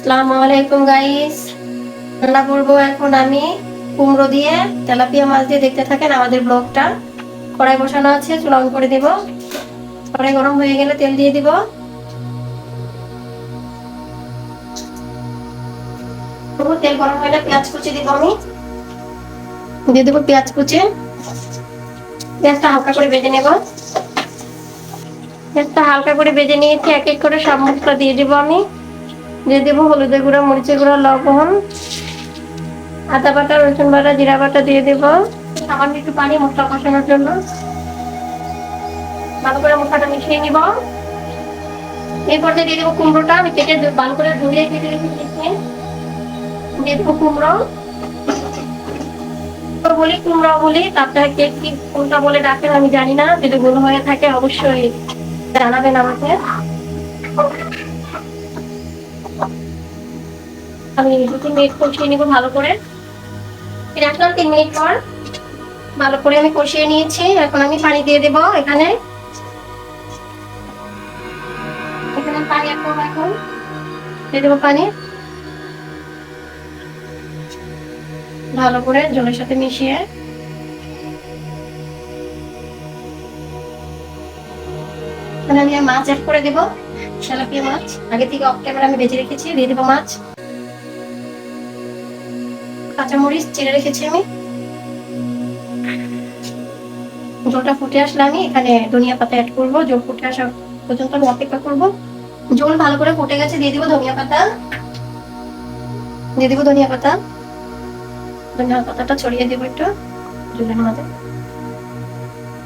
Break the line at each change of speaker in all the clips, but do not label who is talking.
আসসালামু আলাইকুম গাইস রান্না এখন আমি কুমড়ো দিয়ে, তেলাপিয়া মাছ দিয়ে। দেখতে থাকেন আমাদের ব্লগটা। কড়াই বসানো আছে, চুলা করে দিব। কড়াই গরম হয়ে গেলে তেল দিয়ে দিব। তেল গরম গেলে পেঁয়াজ কুচি দিব আমি। দিয়ে দেবো পেঁয়াজ কুচি। পেঁয়াজটা হালকা করে ভেজে নেব। পেঁয়াজটা হালকা করে ভেজে নিয়েছি এক এক করে সব মশলা দিয়ে দেবো আমি। দিয়ে দেবো হলুদের গুঁড়া, মরিচের গুঁড়া, লবণ, আদা বাটা, রসুন বাটা, জিরা বাটা দিয়ে দেবো। সামান্য একটু পানি, মশলা কষানোর জন্য। ভালো করে মশলাটা মিশিয়ে নিব। এরপর দিয়ে দেবো কুমড়োটা। আমি কেটে ভালো করে ধুয়ে কেটে রেখে দিচ্ছি দিয়ে দেবো কুমড়ো। বলি কুমড়ো, বলি আপনারা কি কোনটা বলে ডাকেন আমি জানি না। যদি ভুল হয়ে থাকে অবশ্যই জানাবেন আমাকে। আমি দু মিনিট কষিয়ে নিব ভালো করে। ফিরে আসলাম তিন মিনিট পর। ভালো করে আমি কষিয়ে নিয়েছি। এখন আমি পানি দিয়ে দেব এখানে। জলের সাথে মিশিয়ে। আমি মাছ অ্যাড করে দেবো। তেলাপিয়া মাছ। আগে থেকে অফ ক্যামেরা আমি বেজে রেখেছি। দিয়ে দেবো মাছ। কাঁচামরিচ চিড়ে রেখেছি আমি। জলটা ফুটে আসলে আমি এখানে ধনিয়া পাতা অ্যাড করব। জল ফুটে আসা পর্যন্ত আমি অপেক্ষা করব। জল ভালো করে ফুটে গেছে, দিয়ে দিব ধনিয়া পাতা। দিয়ে দিব ধনিয়া পাতা। ধনিয়া পাতাটা ছড়িয়ে দিব একটু জলের মাঝে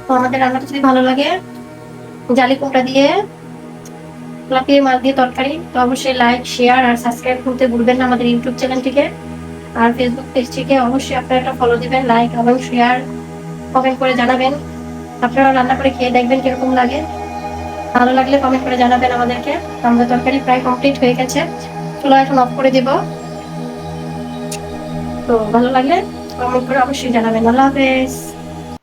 তো আমাদের রান্নাটা যদি ভালো লাগে, জালি কুমড়া দিয়ে লাপিয়ে মাছ দিয়ে তরকারি, তো অবশ্যই লাইক শেয়ার আর সাবস্ক্রাইব করতে ভুলবেন না আমাদের ইউটিউব চ্যানেলটিকে আর ফেসবুক পেজটিকে অবশ্যই আপনারা একটা ফলো দিবেন লাইক এবং শেয়ার কমেন্ট করে জানাবেন। আপনারা রান্না করে খেয়ে দেখবেন কীরকম লাগে। ভালো লাগলে কমেন্ট করে জানাবেন আমাদেরকে। আমাদের তরকারি প্রায় কমপ্লিট হয়ে গেছে। চলো এখন অফ করে দিব। তো ভালো লাগলে কমেন্ট করে অবশ্যই জানাবেন। আল্লাহ হাফেজ।